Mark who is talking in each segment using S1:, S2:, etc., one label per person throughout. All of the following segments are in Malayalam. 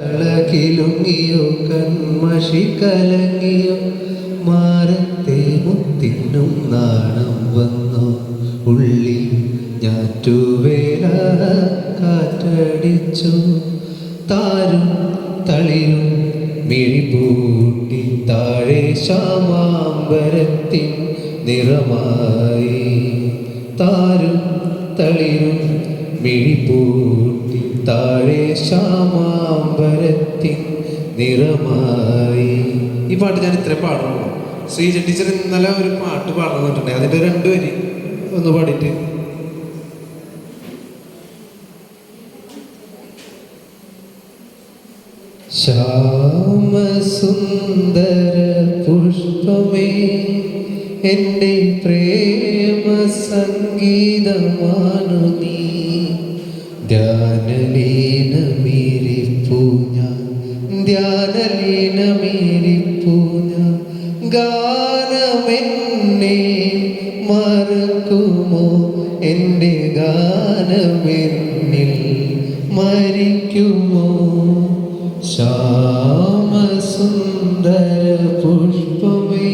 S1: ിലുങ്ങിയോ കൺമഷി കലങ്ങിയോ മാറത്തെ മുത്തിനും നാണം വന്നു. ഉള്ളിൽ ഞാറ്റുവേല കാറ്റടിച്ചു. താരും തളിരും മിഴിപൂട്ടി താഴെ ശ്യാമാമ്പരത്തിൻ നിറമായി. താരും തളിരും മിഴിപൂട്ടി താഴെ ശ്യാമാംബരത്തിൻ നിറമായി. ഈ പാട്ട് ഞാൻ ഇത്രയും പാടുന്നു ശ്രീ ടീച്ചർ ഇന്നലെ ഒരു പാട്ട് പാടുന്നുണ്ട് അതിന്റെ രണ്ടു വരി ഒന്ന് പാടിട്ട് ശ്യാമസുന്ദര പുഷ്പമേ എന്റെ പ്രേമ സംഗീതമാണു നീ. ധ്യാനലീനമീരിപ്പൂ ഞാൻ ധ്യാനലീനമീരിപ്പൂ ഞാൻ ഗാനമെന്നെ മറക്കുമോ? എന്റെ ഗാനമെന്നിൽ മരിക്കുമോ? ശ്യാമസുന്ദര പുഷ്പമേ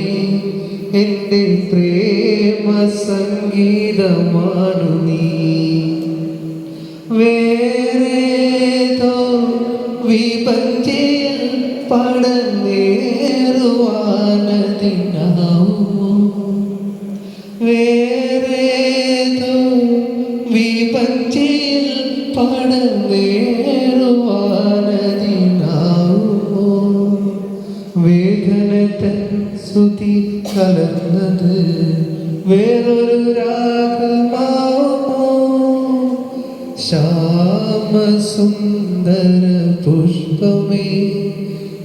S1: എന്റെ പ്രേമ സംഗീതമാണു വേറേതോ വിപഞ്ചിയിൽ പടന്നേറുവാനതിനാവുമോ വേദന തൻ ശ്രുതി കലർന്നത് വേറൊരു രാഗമാവുമോ ശ്യാമസുന്ദര പുഷ്പമേ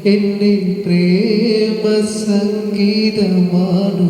S1: എന്റെ പ്രേമ സംഗീതമാണു